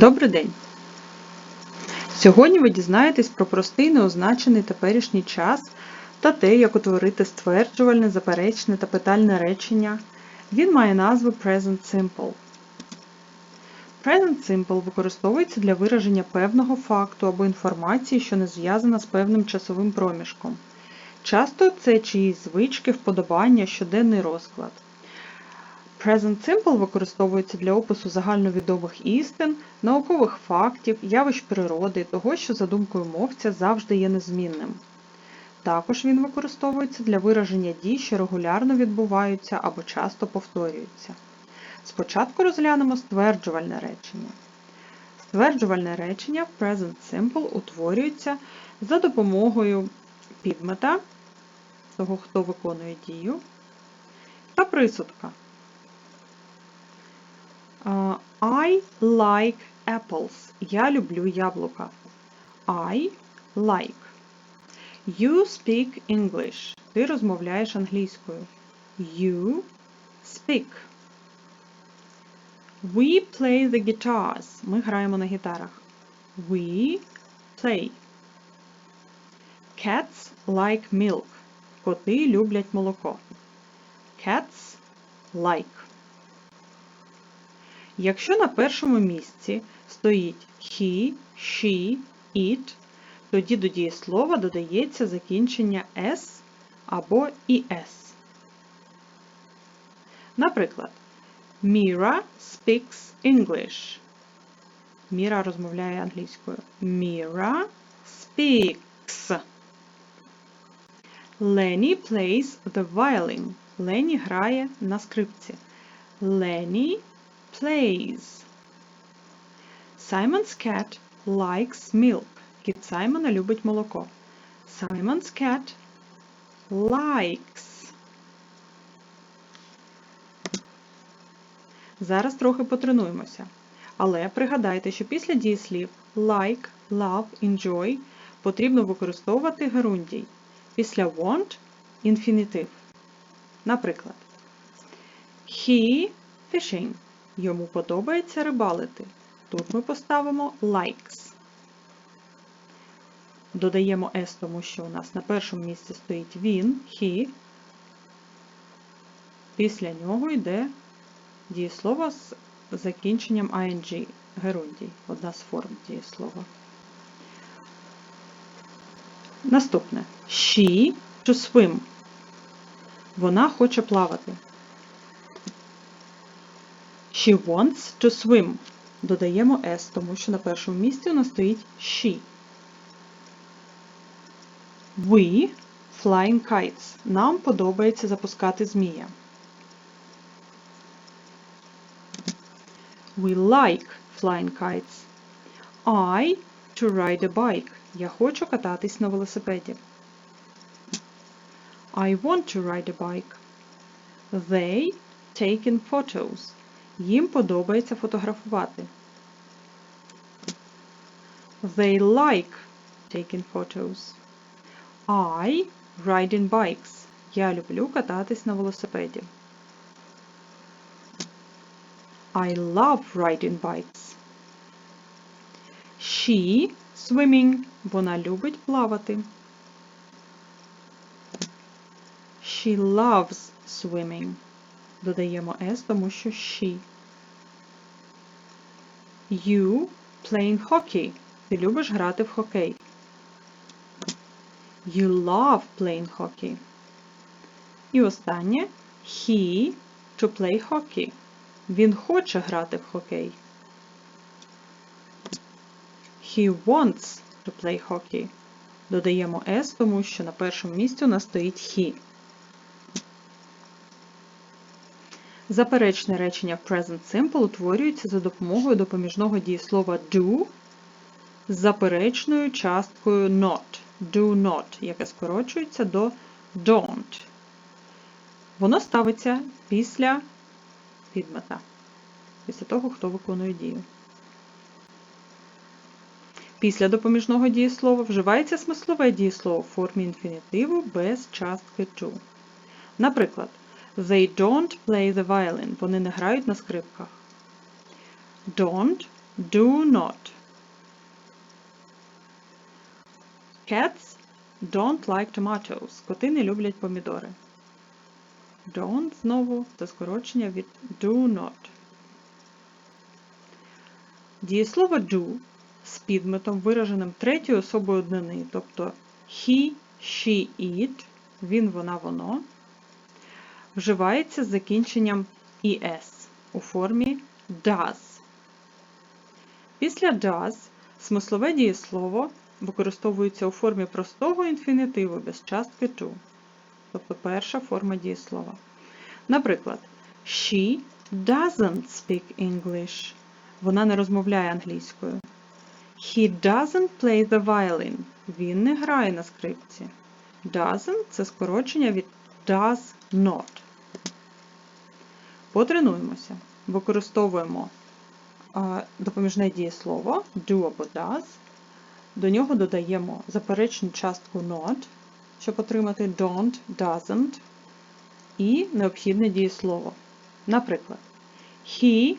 Добрий день! Сьогодні ви дізнаєтесь про простий неозначений теперішній час та те, як утворити стверджувальне, заперечне та питальне речення. Він має назву Present Simple. Present Simple використовується для вираження певного факту або інформації, що не зв'язана з певним часовим проміжком. Часто це чиїсь звички, вподобання, щоденний розклад. Present Simple використовується для опису загальновідомих істин, наукових фактів, явищ природи, того, що за думкою мовця завжди є незмінним. Також він використовується для вираження дій, що регулярно відбуваються або часто повторюються. Спочатку розглянемо стверджувальне речення. Стверджувальне речення в Present Simple утворюється за допомогою підмета, того, хто виконує дію, та присудка. Uh, I like apples. Я люблю яблука. I like. You speak English. Ти розмовляєш англійською. You speak. We play the guitars. Ми граємо на гітарах. We play. Cats like milk. Коти люблять молоко. Cats like. Якщо на першому місці стоїть he, she, it, тоді до дієслова додається закінчення s або es. Наприклад, Mira speaks English. Міра розмовляє англійською. Mira speaks. Lenny plays the violin. Лені грає на скрипці. Lenny plays. Simon's cat likes milk. Кіт Саймона любить молоко. Simon's cat likes. Зараз трохи потренуємося. Але пригадайте, що після дієслів like, love, enjoy потрібно використовувати герундій. Після want – інфінітив. Наприклад, he fishing. Йому подобається рибалити. Тут ми поставимо likes. Додаємо S, тому що у нас на першому місці стоїть він, he. Після нього йде дієслово з закінченням ing, герундій, одна з форм дієслова. Наступне. She to swim. Вона хоче плавати. She wants to swim. Додаємо S, тому що на першому місці у нас стоїть she. We flying kites. Нам подобається запускати змія. We like flying kites. I to ride a bike. Я хочу кататись на велосипеді. I want to ride a bike. They taken photos. Їм подобається фотографувати. They like taking photos. I ride in bikes. Я люблю кататись на велосипеді. I love riding bikes. She swimming. Вона любить плавати. She loves swimming. Додаємо S, тому що she. You playing hockey. Ти любиш грати в хокей. You love playing hockey. І останнє he to play hockey. Він хоче грати в хокей. He wants to play hockey. Додаємо S, тому що на першому місці у нас стоїть he. Заперечне речення Present Simple утворюється за допомогою допоміжного дієслова do з заперечною часткою not, do not, яке скорочується до don't. Воно ставиться після підмета, після того, хто виконує дію. Після допоміжного дієслова вживається смислове дієслово в формі інфінітиву без частки to. Наприклад, They don't play the violin. Вони не грають на скрипках. Don't Do not. Cats don't like tomatoes. Коти не люблять помідори. Don't знову це скорочення від do not. Дієслово do з підметом, вираженим третьою особою однини, тобто he, she, it, він, вона, воно, вживається з закінченням es у формі does. Після does смислове дієслово використовується у формі простого інфінітиву без частки to, тобто перша форма дієслова. Наприклад, she doesn't speak English. Вона не розмовляє англійською. He doesn't play the violin. Він не грає на скрипці. Doesn't це скорочення від does not. Потренуємося. Використовуємо допоміжне дієслово do або does. До нього додаємо заперечну частку not, щоб отримати don't, doesn't і необхідне дієслово. Наприклад, he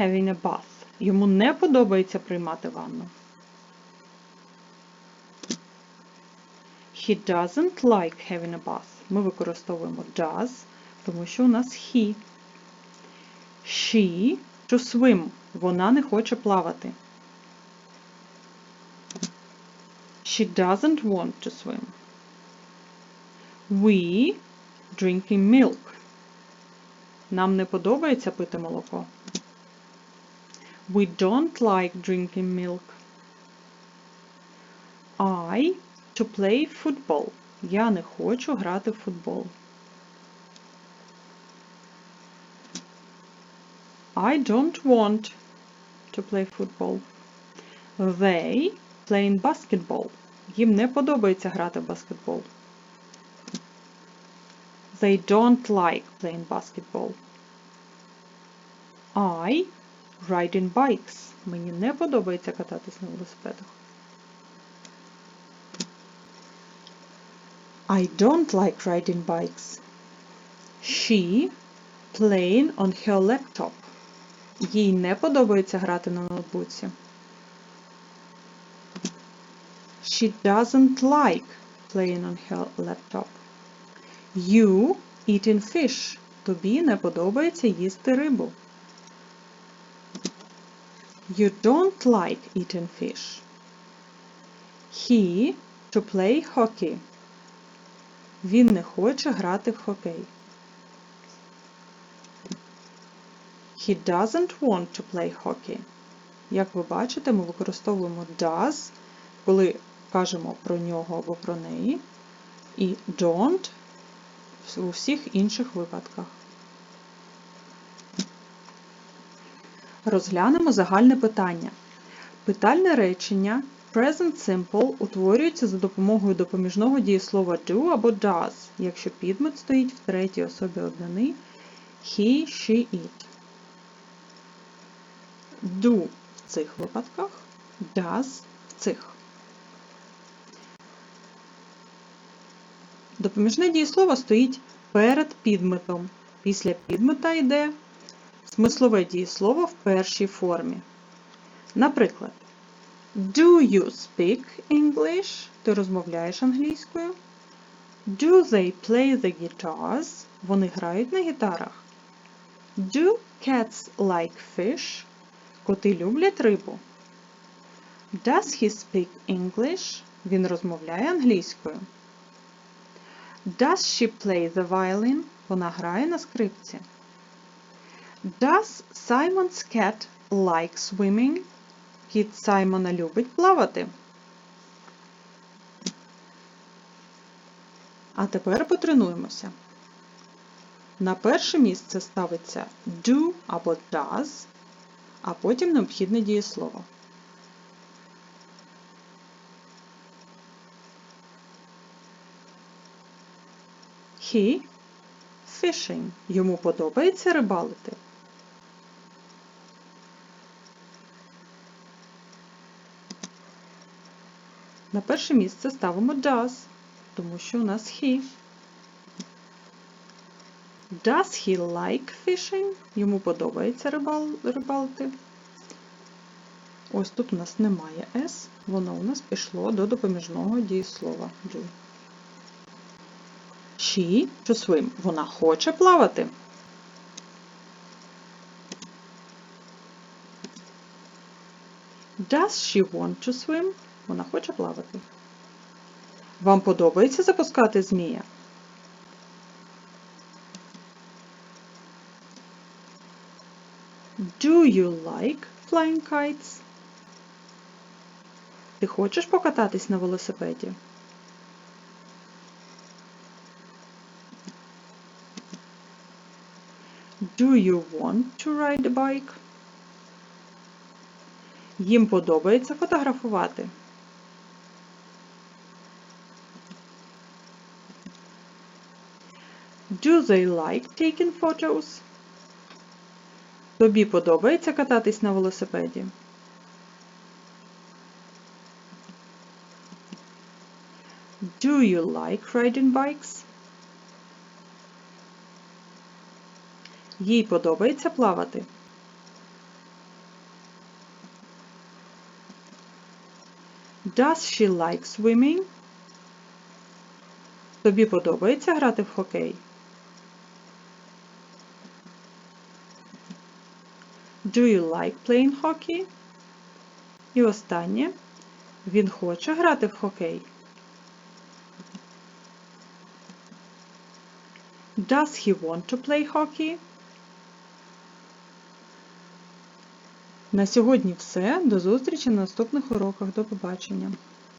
having a bath. Йому не подобається приймати ванну. He doesn't like having a bath. Ми використовуємо does, тому що у нас he. She to swim. Вона не хоче плавати. She doesn't want to swim. We drinking milk. Нам не подобається пити молоко. We don't like drinking milk. I to play football. Я не хочу грати в футбол. I don't want to play football. They play basketball. Їм не подобається грати в баскетбол. They don't like playing basketball. I ride in bikes. Мені не подобається кататись на велосипедах. I don't like riding bikes. She playing on her laptop. Їй не подобається грати на ноутбуці. She doesn't like playing on her laptop. You eating fish. Тобі не подобається їсти рибу. You don't like eating fish. He to play hockey. Він не хоче грати в хокей. He doesn't want to play hockey. Як ви бачите, ми використовуємо does, коли кажемо про нього або про неї, і don't у всіх інших випадках. Розглянемо загальне питання. Питальне речення Present Simple утворюється за допомогою допоміжного дієслова do або does, якщо підмет стоїть в третій особі однини he, she, it. Do в цих випадках, does в цих. Допоміжне дієслово стоїть перед підметом. Після підмета йде смислове дієслово в першій формі. Наприклад, Do you speak English? Ти розмовляєш англійською? Do they play the guitars? Вони грають на гітарах. Do cats like fish? Коти люблять рибу. Does he speak English? Він розмовляє англійською. Does she play the violin? Вона грає на скрипці. Does Simon's cat like swimming? Кіт Саймона любить плавати. А тепер потренуємося. На перше місце ставиться do або does, а потім необхідне дієслово. He fishing. Йому подобається рибалити. На перше місце ставимо does, тому що у нас he. Does he like fishing? Йому подобається рибал, рибалити. Ось тут у нас немає S, воно у нас пішло до допоміжного дієслова do. She to swim. Вона хоче плавати. Does she want to swim? Вона хоче плавати. Вам подобається запускати змія? Do you like flying kites? Ти хочеш покататись на велосипеді? Do you want to ride a bike? Їм подобається фотографувати. Do they like taking photos? Тобі подобається кататись на велосипеді? Do you like riding bikes? Їй подобається плавати. Does she like swimming? Тобі подобається грати в хокей? Do you like playing hockey? І останнє. Він хоче грати в хокей. Does he want to play hockey? На сьогодні все. До зустрічі на наступних уроках. До побачення.